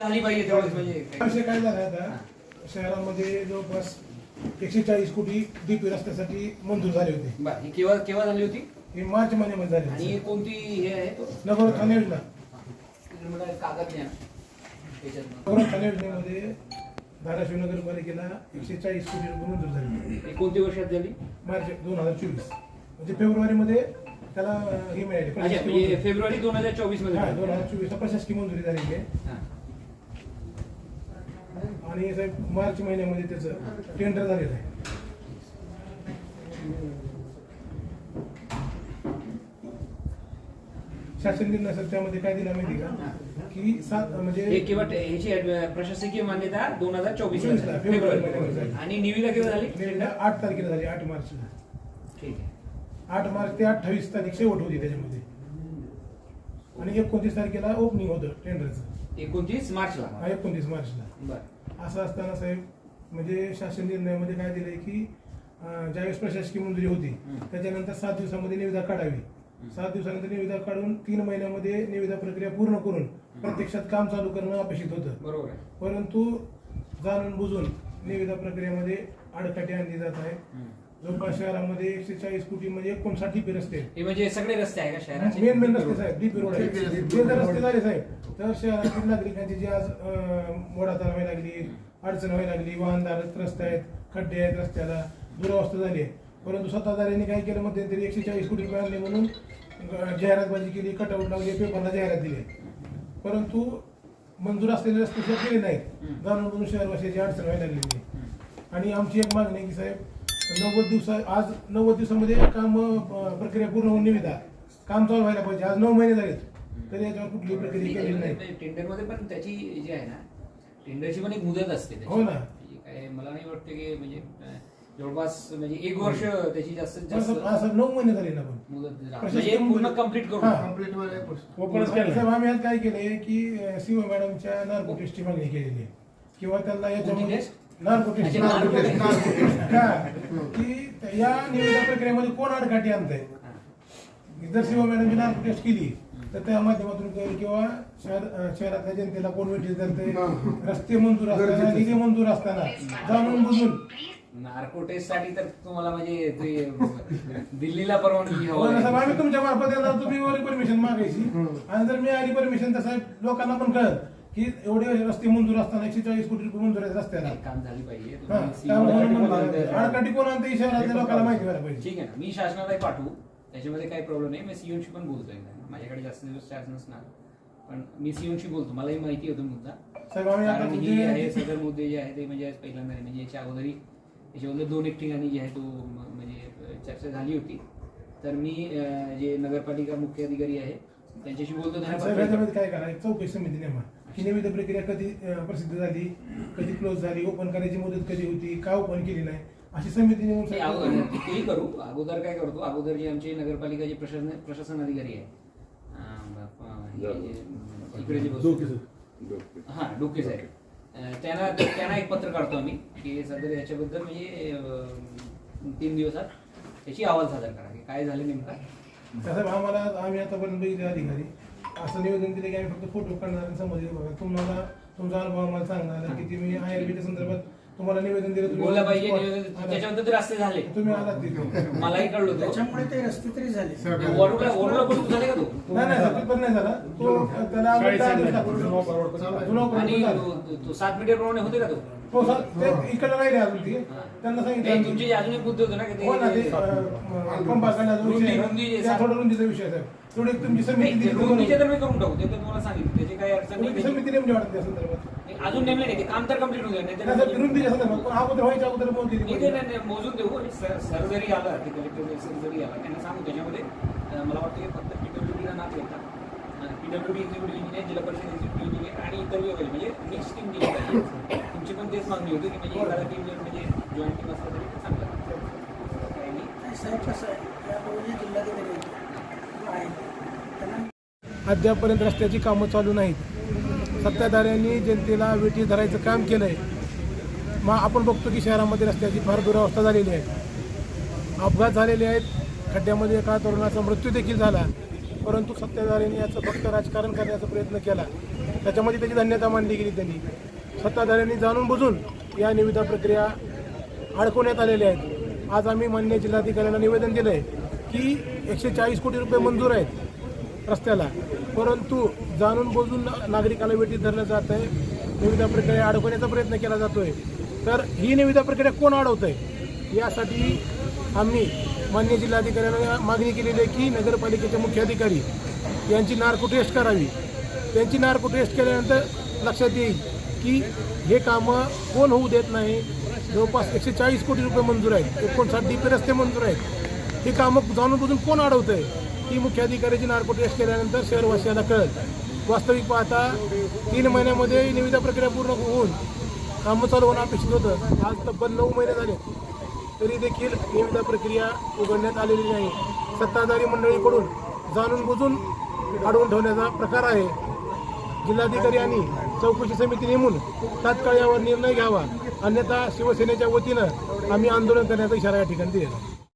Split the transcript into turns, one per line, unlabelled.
झाली पाहिजे तेवढंच म्हणजे
विषय काय झाला आता? शहरामध्ये जवळपास एकशे चाळीस कोटी डीपी रस्त्यासाठी मंजूर झाले होते.
बरं ही केव्हा केव्हा झाली होती?
हे मार्च महिन्यामध्ये झाले
आणि
होते.
कोणती हे आहे तो?
नगर ठाणे योजना
कागद त्याच्यात
नगर ठाणे योजनेमध्ये धाराशिव नगरपालिकेला एकशे चाळीस कोटी रुपये मंजूर झाले
ही कोणती वर्षात झाली?
मार्च दोन हजार चोवीस. म्हणजे फेब्रुवारीमध्ये त्याला अं, हे मिळाले.
अच्छा म्हणजे. फेब्रुवारी दोन हजार चोवीसमध्ये
हा. दोन हजार चोवीसला प्रशासकीय मंजुरी झालेली आहे.
हा.
आणि साहेब मार्च महिन्यामध्ये त्याचं टेंडर झालेलं आहे. शासन निर्णय सर त्यामध्ये काय दिला माहिती का? की सात म्हणजे
ह्याची ऍड- प्रशासकीय मान्यता दोन हजार चोवीस
चोवीस ला, फेब्रुवारी
फेब्रुवारी.
महिन्यामध्ये.
आणि निविदा केव्हा झाली?
निर्णय आठ तारखेला झाली आठ मार्चला.
ठीक आहे.
आठ मार्च ते अठ्ठावीस तारीख शेवट होती त्याच्यामध्ये. आणि एकोणतीस तारखेला ओपनिंग होतं टेंडरचं
एकोणतीस मार्चला.
हा एकोणतीस मार्चला.
बर.
असं असताना साहेब म्हणजे शासन निर्णयामध्ये काय दिलंय की अं, ज्यावेळेस प्रशासकीय मंजुरी होती
हं.
त्याच्यानंतर सात दिवसामध्ये निविदा काढावी. सात दिवसानंतर निविदा काढून तीन महिन्यामध्ये निविदा प्रक्रिया पूर्ण करून प्रत्यक्षात काम चालू करणं अपेक्षित होतं.
बरोबर आहे.
परंतु जाणून बुजून निविदा प्रक्रियेमध्ये आडकाठी आणली जात आहे. जवळपास शहरामध्ये एकशे चाळीस कोटी म्हणजे एकोणसाठ डीपी रस्ते आहेत.
हे म्हणजे सगळे रस्ते आहे का शहराचे?
मेन मेन रस्ते साहेब डीपी रोड आहे. ते जर रस्ते झाले साहेब तर शहरातील नागरिकांची जी आज मोडाताना व्हायला लागली अडचण व्हायला लागली वाहनधारक रस्ते आहेत खड्डे आहेत रस्त्याला दुरावस्था झाली आहे. परंतु सत्ताधाऱ्यांनी काय केलं? मध्यंतरी एकशे चाळीस कोटी रुपये आणले म्हणून अं, जाहिरातबाजी केली कटआउट लावली पेपरला जाहिरात दिली परंतु मंजूर असलेले रस्ते सुद्धा केले नाहीत. जाणून बुजून शहरवासियाची अडचण व्हायला लागलेली आहे. आणि आमची एक मागणी आहे की साहेब नव्वद दिवसा आज नव्वद दिवसामध्ये काम अं, प्रक्रिया पूर्ण होऊन निविदा काम चालू व्हायला पाहिजे आज नऊ महिने झालेत तरी याच्यावर कुठली प्रक्रिया केलेली नाही
टेंडरमध्ये पण त्याची जी आहे ना टेंडरची पण एक मुदत असते त्याची.
हो ना.
म्हणजे काय मला नाही वाटतं की म्हणजे अं, जवळपास म्हणजे एक वर्ष त्याची जास्तीत जास्त
नऊ महिने झाले ना पण
मुदत राहते. म्हणजे पूर्ण कंप्लीट करू
हा.
ओपनच केलं
साहेब आम्ही आज काय केलंय की सीओ मॅडमच्या नार्को टेस्टची मागणी केलेली आहे किंवा त्यांना याच्यामध्ये
test?
की? या निविदा प्रक्रियेमध्ये कोण आडकाठी आणतंय? जर सीओ मॅडमची नार्को टेस्ट केली तर त्या माध्यमातून कळेल किंवा शहर शहरातल्या जनतेला कोण वेटीस धरते रस्ते मंजूर असताना निधी मंजूर असताना जाणून बुजून.
नार्को टेस्टसाठी तर तुम्हाला म्हणजे ते दिल्लीला परवानगी
हो
हवं
साहेब. आम्ही तुमच्या मार्फत येणार तुम्ही वरी परमिशन मागायची. आणि जर मी आली परमिशन तर साहेब लोकांना पण कळत की एवढे रस्ते मंजूर असताना एकशे चाळीस कोटी रुपये मंजूर आहेत रस्त्याला.
एक काम झाली पाहिजे.
हा,
तुम्ही
त्यामुळे म्हणून म्हणलं. आडकाठी कोण आणते शहरातल्या लोकांना माहिती व्हायला पाहिजे.
ठीक आहे ना. मी शासनालाही पाठवू. त्याच्यामध्ये काही प्रॉब्लेम नाही. मी सीओनशी पण बोलतोय. माझ्याकडे जास्त दिवस चार्ज नसणार. पण मी सीओनशी बोलतो. मलाही माहिती होतो मुद्दा.
साहेब आम्ही आता
कारण ही आहे
तुमचे
सदर मुद्दे जे आहे ते म्हणजे आज पहिल्यांदा नाही. म्हणजे याच्या अगोदरही याच्याबद्दल दोन एक ठिकाणी जे आहे तो म- म्हणजे अ, चर्चा झाली होती. तर मी अ, जे नगरपालिका मुख्य अधिकारी आहे त्यांच्याशी बोलतो. त्यांना
साहेब
पत्र-
याच्यामध्ये काय करा? एक चौकशी समिती नेमा की निविदा प्रक्रिया कधी प्रसिद्ध झाली कधी क्लोज झाली ओपन करायची मुदत कधी होती का ओपन केली नाही अशी समिती नेमून
ते अगोदर तेही करू अगोदर काय करतो अगोदर जे आमचे नगरपालिका जे प्रशासन प्रशासन अधिकारी आहे अं, ब- हे जे- इकडे जे बसतो- हा डोके साहेब अं, त्यांना त्यांना एक पत्र काढतो आम्ही की सदर याच्याबद्दल म्हणजे अं, तीन दिवसात त्याची अहवाल सादर करा की काय झालं नेमका.
साहेब आम्हाला आम्ही आतापर्यंत बघितले अधिकारी. असं निवेदन दिले की आम्ही फक्त फोटो काढणार आणि समजले बघा तुम्हाला तुमचा अनुभव आम्हाला सांगणार की तुम्ही आयुर्वेदिक संदर्भात तुम्हाला निवेदन दिलं तुम्ही
बोलला पाहिजे. निवेदन- त्याच्याबद्दल ते रस्ते झाले.
तुम्ही आलात तिथे.
मलाही कळलो
त्याच्यामुळे ते रस्ते तरी झाले.
वरुडला वरुडला पण झाले का तो?
नाही नाही सर पण नाही झाला. तो त्याला आम्ही दहा दिवस लागले. जुना उपरोक्त
आणि
झाला.
तो- तो सात मीटर प्रमाणे होते का तो?
हो सर ते इकडे राहिले अजून ते. त्यांना
नाही,
सांगितलं
तुमचे जे अजून एक मुद्दे होते ना की
हो ना ते
ते-
अं, पंपा करण्याचा विषय आहे. ना.
रुंदी- रुंदी जे
त्या
सात-
थोडा रुंदीचा विषय आहे, साहेब. थोडी एक तुमची समिती तर
मी करून टाकू ते तर तुम्हाला सांगितलं त्याची काही अडचण नाही
समिती नेमली वाटत त्या संदर्भात?
नाही, अजून नेमले नाही ते काम तर कंप्लीट होऊ द्या नाही
नाही, संदर्भात पण अगोदर व्हायच्या अगोदर
नाही, ते नाही, नाही, मोजून देऊ आणि सर सर जरी आला ते कलेक्टर सर जरी आला त्यांना सांगू त्याच्यामध्ये अं, मला वाटतं की फक्त पीडब्ल्यूडीला नाव घेता पीडब्ल्यूडी एक्झिक्युटिव्ह इंजिनियर जिल्हा परिषद एक्झिक्युटिव्ह इंजिनियर आणि इतर वगैरे म्हणजे मिक्स टीम दिली पाहिजे तुमची पण तेच मागणी होती की म्हणजे एखादा टीम जर म्हणजे जॉईंट टीम असला तरी चांगलं. काही नाही.
साहेब कसं आहे?
अद्यापर्यंत रस्त्याची कामं चालू नाहीत. सत्ताधाऱ्यांनी जनतेला वेठी धरायचं काम केलं आहे मग आपण बघतो की शहरामध्ये रस्त्याची फार दुरावस्था झालेली आहे. अपघात झालेले आहेत. खड्ड्यामध्ये एका तरुणाचा मृत्यू देखील झाला. परंतु सत्ताधाऱ्यांनी याचं फक्त राजकारण करण्याचा प्रयत्न केला. त्याच्यामध्ये त्याची धन्यता मानली गेली त्यांनी. सत्ताधाऱ्यांनी जाणून बुजून या निविदा प्रक्रिया अडकवण्यात आलेल्या आहेत. आज आम्ही मान्य जिल्हाधिकाऱ्यांना निवेदन दिलं आहे की एकशे चाळीस कोटी रुपये मंजूर आहेत. रस्त्याला. परंतु जाणून बोजून नागरिकाला वेटीत धरलं जात आहे. निविदा प्रक्रिया अडकवण्याचा प्रयत्न केला जातोय. तर ही निविदा प्रक्रिया कोण अडवत आहे यासाठी आम्ही मान्य जिल्हाधिकाऱ्यांना मागणी केलेली आहे की नगरपालिकेचे मुख्य अधिकारी यांची नार्को टेस्ट करावी. त्यांची नार्को टेस्ट केल्यानंतर लक्षात येईल की हे कामं कोण होऊ देत नाही. जवळपास एकशे चाळीस कोटी रुपये मंजूर आहेत. एकोणसाठ डीपी रस्ते मंजूर आहेत. ही कामं जाणून बुजून कोण अडवत आहे ही मुख्य अधिकाऱ्याची टेस्ट केल्यानंतर शहरवासियांना कळत वास्तविक पाहता तीन महिन्यामध्ये निविदा प्रक्रिया पूर्ण होऊन कामं चालू होणं अपेक्षित होतं. आज तब्बल नऊ महिने झाले. तरी देखील निविदा प्रक्रिया उघडण्यात आलेली नाही. सत्ताधारी मंडळीकडून जाणून बुजून अडवून ठेवण्याचा प्रकार आहे. जिल्हाधिकारी आणि चौकशी समिती नेमून तात्काळ यावर निर्णय घ्यावा. अन्यथा शिवसेनेच्या वतीनं आम्ही आंदोलन करण्याचा इशारा या ठिकाणी दिलेला